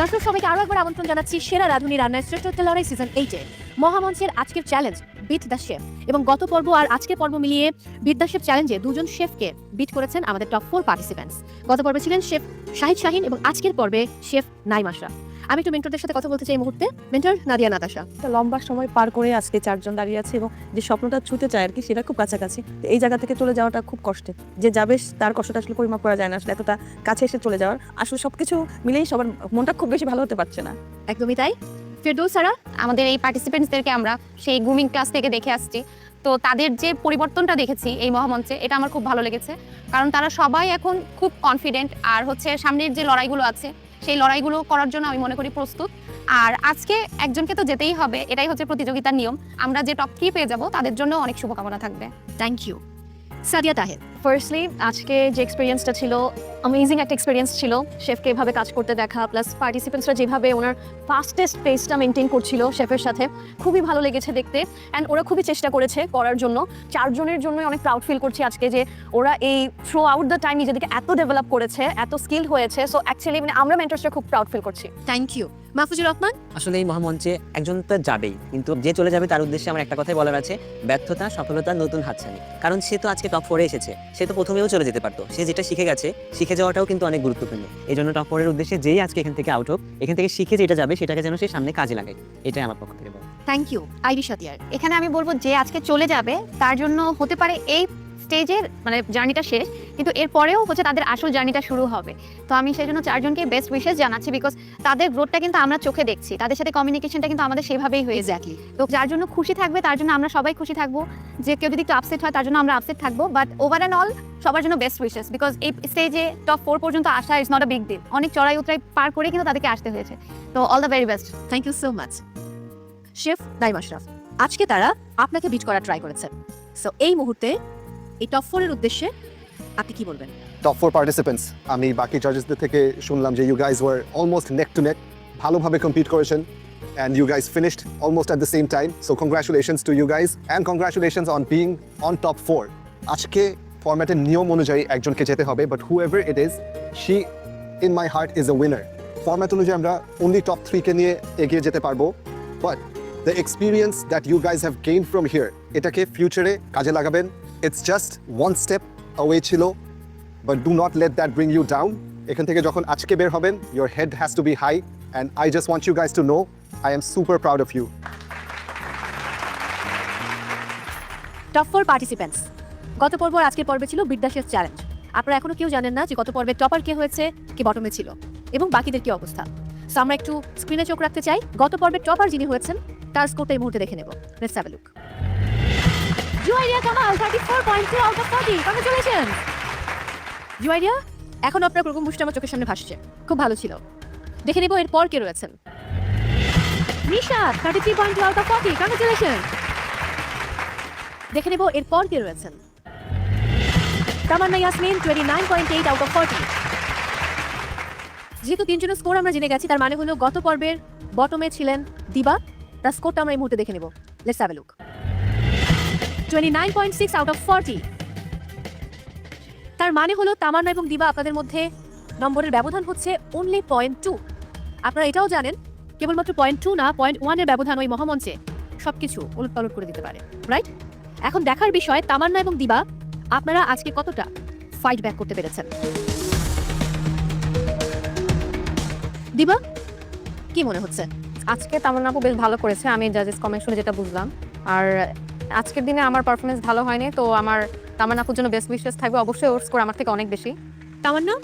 দর্শক, সবাইকে আরও একবার আমন্ত্রণ জানাচ্ছি সেরা রাধুনী রান্নায় শ্রেষ্ঠত্ব লড়াই সিজন এইটে মহামঞ্চের আজকের চ্যালেঞ্জ বিট দ্য শেফ এবং গত পর্ব আর আজকের পর্ব মিলিয়ে বিট দ্য শেফ চ্যালেঞ্জে দুজন শেফকে বিট করেছেন আমাদের টপ ফোর পার্টিসিপেন্টস গত পর্বে ছিলেন শেফ শাহিদ শাহিন এবং আজকের পর্বে শেফ নাইম আশরাফ। আমি একটু মেন্টরদের সাথে কথা বলতে চাই এই মুহূর্তে। মেন্টর নাদিয়া নাতাশা। একটা লম্বা সময় পার করে আজকে চারজন দাঁড়িয়ে আছে এবং যে স্বপ্নটা ছুতে চায় আর কি সেটা খুব কাছাকাছি। তো এই জায়গা থেকে চলে যাওয়াটা খুব কষ্টের যে যাবে তার কষ্টটা আসলে পরিমাপ করা যায় না। আসলে এতটা কাছে এসে চলে যাওয়ার। আসলে সবকিছু মিলেই সবার মনটা খুব বেশি ভালো হতে পারছে না। একদমই তাই। ফেরদৌস সারা আমাদের এই পার্টিসিপেন্টসদেরকে আমরা সেই গ্রুমিং ক্লাস থেকে দেখে আসছি। তো তাদের যে পরিবর্তনটা দেখেছি এই মহামঞ্চে এটা আমার খুব ভালো লেগেছে। কারণ তারা সবাই এখন খুব কনফিডেন্ট আর হচ্ছে সামনের যে লড়াইগুলো আছে সেই লড়াইগুলো করার জন্য আমি মনে করি প্রস্তুত। আর আজকে একজনকে তো যেতেই হবে, এটাই হচ্ছে প্রতিযোগিতার নিয়ম। আমরা যে টপ থ্রি পেয়ে যাব, তাদের জন্য অনেক শুভকামনা থাকবে। Thank you Sadia Taher. Firstly আজকে যে এক্সপিরিয়েন্সটা ছিল অ্যামেজিং একটা এক্সপিরিয়েন্স ছিল শেফকে এভাবে কাজ করতে দেখা প্লাস পার্টিসিপেন্টসরা যেভাবে ওনার ফাস্টেস্ট পেসটা মেনটেন করছিল শেফের সাথে খুবই ভালো লেগেছে দেখতে অ্যান্ড ওরা খুবই চেষ্টা করেছে করার জন্য। চারজনের জন্যই অনেক প্রাউড ফিল করছি আজকে যে ওরা এই থ্রু আউট দ্য টাইম নিজেদেরকে এত ডেভেলপ করেছে এত স্কিল হয়েছে সো অ্যাকচুয়ালি মানে আমরা মেন্টার্সরা খুব প্রাউড ফিল করছি। Thank you Mahfuzur Rahman? আসলে এই মহামঞ্চে একজন তো যাবেই কিন্তু যে চলে যাবে তার উদ্দেশ্যে আমার একটা কথাই বলার আছে ব্যর্থতা সফলতা নতুন হাতছানি। কারণ সে তো আজকে টপ ফোরে এসেছে। সে তো প্রথমেও চলে যেতে পারতো। সে যেটা শিখে গেছে, শিখে যাওয়াটাও কিন্তু অনেক গুরুত্বপূর্ণ। এই জন্য টপ ফোরের উদ্দেশ্যে যেই আজকে এখান থেকে আউট হোক, এখান থেকে শিখে যেটা যাবে, সেটাকে যেন সে সামনে কাজে লাগে এটাই আমার পক্ষ থেকে থ্যাংক ইউ আইডি সাদিয়ার এখানে আমি বলব যে আজকে চলে যাবে, তার জন্য হতে পারে এই স্টেজের মানে জার্নিটা শেষ কিন্তু এরপরেও হচ্ছে তাদের আসল জার্নিটা শুরু হবে। তো আমি সেই জন্য চারজনকে বেস্ট উইশেস জানাচ্ছি বিকজ তাদের গ্রোথটা কিন্তু আমরা চোখে দেখছি। তাদের সাথে কমিউনিকেশনটা কিন্তু আমাদের সেভাবেই হয়ে যায়। তো যার জন্য খুশি থাকবে তার জন্য আমরা সবাই খুশি থাকব। যে কেউ যদি একটু আপসেট হয় তার জন্য আমরা আপসেট থাকব। বাট ওভার অ্যান্ড অল সবার জন্য বেস্ট উইশেস বিকজ এই স্টেজে টপ ফোর পর্যন্ত আসা is not a big deal অনেক চড়াই উতরাই পার করে কিন্তু তাদেরকে আসতে হয়েছে। তো all the very best thank you so much chef Naim Ashraf আজকে তারা আপনাকে বিট করার ট্রাই করেছেন সো এই মুহূর্তে এই টপ ফোরের উদ্দেশ্যে আপনি কি বলবেন? টপ ফোর পার্টিসিপেন্টস আমি বাকি জাজেসদের থেকে শুনলাম যে you guys were almost neck to neck ভালোভাবে কম্পিট করেছেন and you guys finished almost at the same time so congratulations to you guys and congratulations on being on top four আজকে ফরম্যাটের নিয়ম অনুযায়ী একজনকে যেতে হবে but whoever it is she in my heart is a winner format অনুযায়ী আমরা only top থ্রিকে নিয়ে এগিয়ে যেতে পারব but the experience that you guys have gain from here এটাকে ফিউচারে কাজে লাগাবেন it's just one step away ছিল but do not let that bring you down এখান থেকে যখন আজকে বের হবেন your head has to be high and I just want you guys to know I am super proud of you top four participants গত পর্ব আজকের পর্বে ছিল বিদ্যাশেষ চ্যালেঞ্জ আপনারা এখনও কেউ জানেন না যে গত পর্বে টপার কে হয়েছে, কি বটমে ছিল, এবং বাকিদের কি অবস্থা। আমরা একটু স্ক্রিনে চোখ রাখতে চাই। গত পর্বে টপার যিনি হয়েছেন, তার স্কোরটা এই মুহূর্তে দেখে নেব। Let's have a look Juairia Kamal 34.2 out of 40 congratulations Juairia, এখন আপনার প্রকম বুঝটা আমার চোখের সামনে ভাসছে। খুব ভালো ছিল। দেখে নেব এরপর কে রয়েছেন। নিশা 33.2 আউট অফ 40 কংগ্রাচুলেশনস দেখে নেব এরপর কে রয়েছেন। Tamanna Yasmin twenty nine point eight out of forty যেহেতু তিনজনের স্কোর আমরা জেনে গেছি, তার মানে হলো গত পর্বের বটমে ছিলেন দিবা তার স্কোরটা আমরা এই মুহূর্তে দেখে নেব। Let's have a look twenty nine point six out of forty তার মানে হলো তামান্না এবং দিবা আপনাদের মধ্যে নম্বরের ব্যবধান হচ্ছে অনলি পয়েন্ট টু আপনারা এটাও জানেন, কেবলমাত্র পয়েন্ট টু না পয়েন্ট ওয়ানের ব্যবধান ওই মহামঞ্চে। সবকিছু উলট পালট করে দিতে পারে রাইট এখন দেখার বিষয়, তামান্না এবং দিবা, আপনারা আজকে কতটা ফাইট ব্যাক করতে পেরেছেন? দিবা, কি মনে হচ্ছে? আজকে তামান্না আপু বেশ ভালো করেছে, আমি জাজেস কমেন্ট শুনে যেটা বুঝলাম। আর আজকের দিনে আমার পারফরমেন্স ভালো হয়নি তো আমার তামান্না আপুর জন্য বেস্ট উইশেস থাকবে। অবশ্যই ওর স্কোর আমার থেকে অনেক বেশি। তামান্না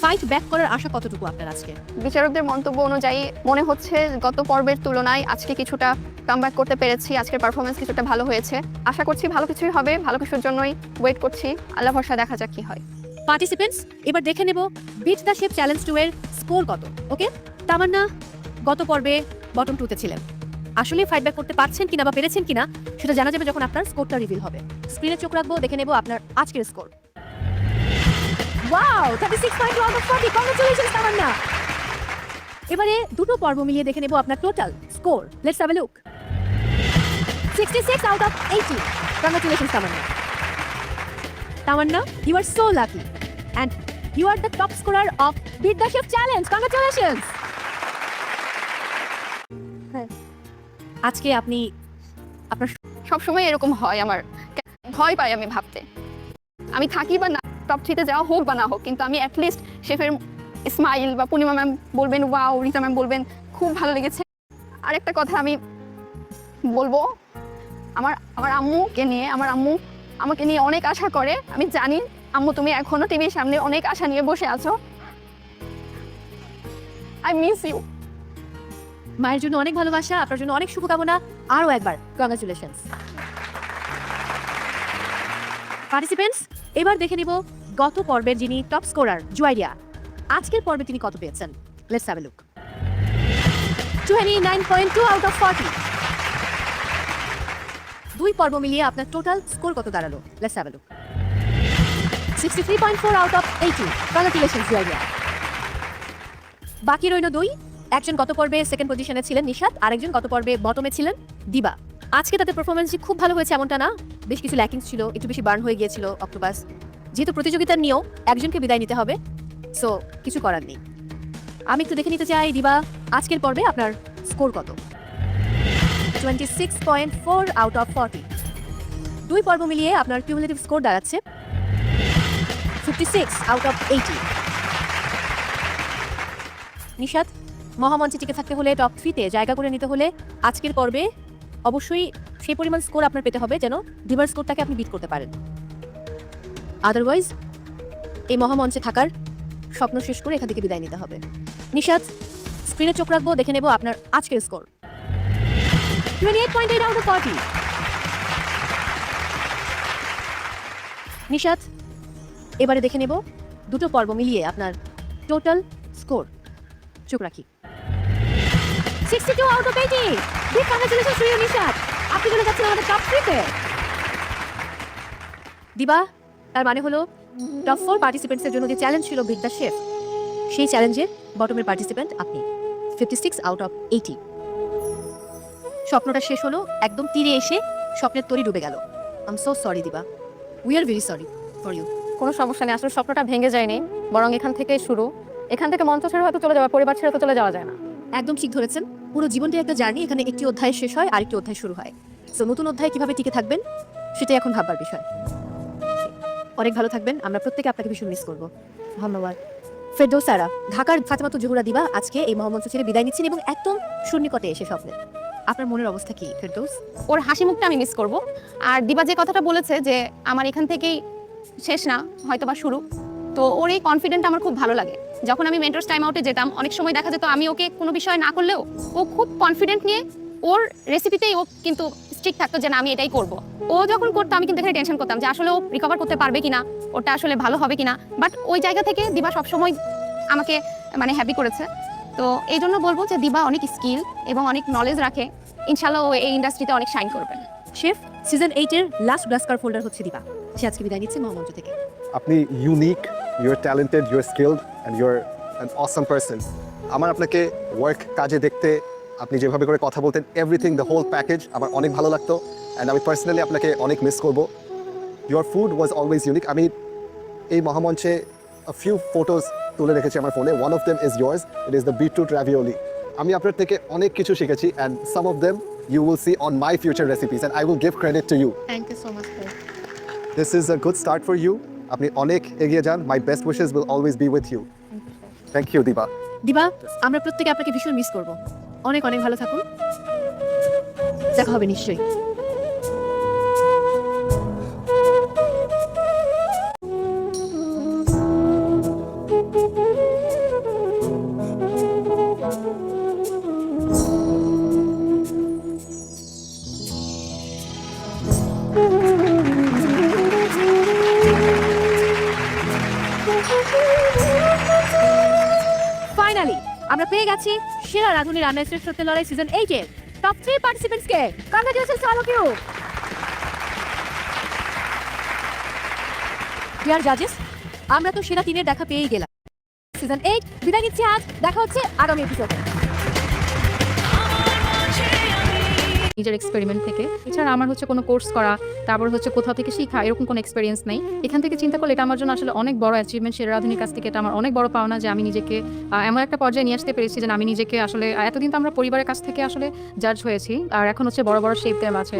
ফাইট ব্যাক করার আশা কতটুকু আপনার আজকে? বিচারকদের মন্তব্য অনুযায়ী মনে হচ্ছে গত পর্বের তুলনায় আজকে কিছুটা কামব্যাক করতে পেরেছি আজকের পারফরমেন্স কিছুটা ভালো হয়েছে। আশা করছি ভালো কিছুই হবে ভালো কিছুর জন্যই ওয়েট করছি। আল্লাহ ভরসা দেখা যাক কি হয়। পার্টিসিপেন্টস এবার দেখে নেব beat the shape challenge two এর স্কোর কত ওকে তামান্না গত পর্বে বটম টুতে ছিলেন। আসলে ফাইট ব্যাক করতে পারছেন কিনা বা পেরেছেন কিনা, সেটা জানা যাবে যখন আপনার স্কোরটা রিভিল হবে। স্ক্রিনে চোখ রাখব, দেখে নেব আপনার আজকের score wow 36.2 out of 40 congratulations Tamanna! এবারে দুটো পর্ব মিলিয়ে দেখে নেব আপনার total score let's have a look 66 out of 80 congratulations Tamanna. Tamanna, you are so lucky. And you are the top scorer of Beat the Chef Challenge. Congratulations! আজকে আপনি আপনার সবসময় এরকম হয় আমার। ভয় পাই আমি ভাবতে। আমি থাকি বা না টপ থ্রিতে যাওয়া হোক বা না হোক, কিন্তু আমি অ্যাটলিস্ট শেফের স্মাইল বা পূর্ণিমা ম্যাম বলবেন ওয়াও রীতা ম্যাম বলবেন, খুব ভালো লেগেছে। আরেকটা কথা আমি বলব, আমার আমার আম্মুকে নিয়ে, আমার আম্মু আমাকে নিয়ে অনেক আশা করে। আমি জানি, আম্মু তুমি এখনও টিভির সামনে অনেক আশা নিয়ে বসে আছো। আই মিস ইউ মায়ের জন্য অনেক ভালোবাসা, আপনার জন্য অনেক শুভকামনা, আরও একবার কংগ্রাচুলেশনস পার্টিসিপেন্টস এবার দেখে নিব গত পর্বের যিনি টপ স্কোরার জুয়াইরিয়া। আজকের পর্বে তিনি কত পেয়েছেন? Let's have a look twenty nine point two out of forty দুই পর্ব মিলিয়ে আপনার টোটাল স্কোর কত দাঁড়াল? Let's have a look sixty three point four out of eighty congratulations Juairia. বাকি রইল দুই। একজন গত পর্বে সেকেন্ড পজিশনে ছিলেন নিশাদ আরেকজন গত পর্বে বটমে ছিলেন দিবা। আজকে তাদের পারফরমেন্স যে খুব ভালো হয়েছে এমনটা না? বেশ কিছু ল্যাকিংস ছিল, একটু বেশি বার্ন হয়ে গিয়েছিল অক্টোপাস। যেহেতু প্রতিযোগিতার নিয়েও একজনকে বিদায় নিতে হবে। সো কিছু করার নেই। আমি একটু দেখে নিতে চাই, দিবা, আজকের পর্বে আপনার স্কোর কত? Twenty six point four out of forty দুই পর্ব মিলিয়ে আপনার কিউমুলেটিভ স্কোর দাঁড়াচ্ছে fifty six out of eighty Nishad মহামঞ্চে টিকে থাকতে হলে টপ থ্রিতে জায়গা করে নিতে হলে আজকের পর্বে অবশ্যই সেই পরিমাণ স্কোর আপনার পেতে হবে যেন ডিভার স্কোরটাকে আপনি বিট করতে পারেন। আদারওয়াইজ এই মহামঞ্চে থাকার স্বপ্ন শেষ করে এখান থেকে বিদায় নিতে হবে। নিশাদ স্ক্রিনে চোখ রাখব, দেখে নেব আপনার আজকের স্কোর পয়েন্ট নিশাদ এবারে দেখে নেব, দুটো পর্ব মিলিয়ে আপনার টোটাল স্কোর চোখ রাখি। Sixty two out of eighty big congratulation Shri Nishad আপনি চলে যাচ্ছেন আমাদের টপ থ্রিতে দিবা তার মানে হলো টপ ফোর পার্টিসিপেন্টসের জন্য যে চ্যালেঞ্জ ছিল বিগ দ্য শেফ সেই চ্যালেঞ্জের বটমের পার্টিসিপেন্ট আপনি। Fifty six out of eighty স্বপ্নটা শেষ হলো একদম তীরে এসে স্বপ্নের তরি ডুবে গেল। আম so sorry Diba. We are very sorry for you কোনো সমস্যা নেই আসলে স্বপ্নটা ভেঙে যায়নি বরং এখান থেকেই শুরু। এখান থেকে মঞ্চ ছেড়ে হয়তো চলে যাওয়া পরিবার ছেড়ে তো চলে যাওয়া যায় না। একদম ঠিক ধরেছেন। পুরো জীবনটি একটা জার্নি, এখানে একটি অধ্যায় শেষ হয়, আরেকটি অধ্যায় শুরু হয়। সো নতুন অধ্যায় কীভাবে টিকে থাকবেন, সেটাই এখন ভাববার বিষয়। অনেক ভালো থাকবেন, আমরা প্রত্যেকে আপনাকে ভীষণ মিস করব। ধন্যবাদ। ফেরদৌস সারা, ঢাকার ফাতেমাতু জহুরা দিবা, আজকে এই মহামঞ্চ ছেড়ে বিদায় নিচ্ছেন এবং একদম শূন্যকটে এসে স্বপ্নে। আপনার মনের অবস্থা কি, ফেরদৌস? ওর হাসি মুখটা আমি মিস করব। আর দিবা যে কথাটা বলেছে যে, আমার এখান থেকেই শেষ না হয়তো বা শুরু। তো ওর এই কনফিডেন্ট আমার খুব ভালো লাগে। যখন আমি মেন্টরস টাইম আউটে যেতাম অনেক সময় দেখা যেত আমি ওকে কোনো বিষয় না করলেও ও খুব কনফিডেন্ট নিয়ে ওর রেসিপিতেই ও কিন্তু স্ট্রিক থাকতো যে না আমি এটাই করব। ও যখন করতো আমি কিন্তু এখানে টেনশন করতাম যে আসলে ও রিকভার করতে পারবে কিনা ওটা আসলে ভালো হবে কিনা। বাট ওই জায়গা থেকে দিবা সবসময় আমাকে মানে হ্যাপি করেছে। তো এই জন্য বলব যে দিবা অনেক স্কিল এবং অনেক নলেজ রাখে। ইনশাল্লাহ ও এই ইন্ডাস্ট্রিতে অনেক শাইন করবে। শেফ সিজন এইটের লাস্ট ব্রাস্কার ফোল্ডার হচ্ছে দিবা। সে আজকে বিদায় নিচ্ছে মহামঞ্চ থেকে। আপনি unique your talented your skilled and your an awesome person আমার আপনাকে ওয়ার্ক কাজে দেখতে আপনি যেভাবে করে কথা বলতেন এভরিথিং দ্য হোল প্যাকেজ আমার অনেক ভালো লাগতো। অ্যান্ড আমি পার্সোনালি আপনাকে অনেক মিস করব। Your food was always unique আমি এই মহামঞ্চে ফিউ ফটোজ তুলে রেখেছি আমার ফোনে one of them is years it is the beetroot ravioli আমি আপনার থেকে অনেক কিছু শিখেছি and some of them you will see on my future recipes and I will give credit to you thank you so much this is a good start for you আপনি অনেক এগিয়ে যান। My best wishes will always be with you thank you Diba Diba আমরা প্রত্যেকে আপনাকে ভীষণ miss করব। অনেক অনেক ভালো থাকুন। দেখা হবে নিশ্চয়ই। আমরা পেয়ে গেছি সেরা রাঁধুনি রান্নায় সত্যি লড়াই সিজন এইটের টপ থ্রি পার্টিসিপেন্টসকে কে। Congratulation all of you dear জাজেস আমরা তো সেরা তিনের দেখা পেয়েই গেলাম। সিজন এইট বিদায় নিচ্ছি আজ। দেখা হচ্ছে আগামী এপিসোডে নিজের এক্সপেরিমেন্ট থেকে। এছাড়া আমার হচ্ছে কোনো কোর্স করা, তারপর হচ্ছে কোথাও থেকে শিখা, এরকম কোনো এক্সপিরিয়েন্স নেই। এখান থেকে চিন্তা করলে এটা আমার জন্য আসলে অনেক বড় অ্যাচিভমেন্ট সেরা রাধুনির কাছ থেকে এটা আমার অনেক বড় পাওনা যে আমি নিজেকে এমন একটা পর্যায়ে নিয়ে আসতে পেরেছি যে আমি নিজেকে আসলে এতদিন তো আমরা পরিবারের কাছ থেকে আসলে জাজ হয়েছি। আর এখন হচ্ছে বড় বড় শেপ দেওয়া আছে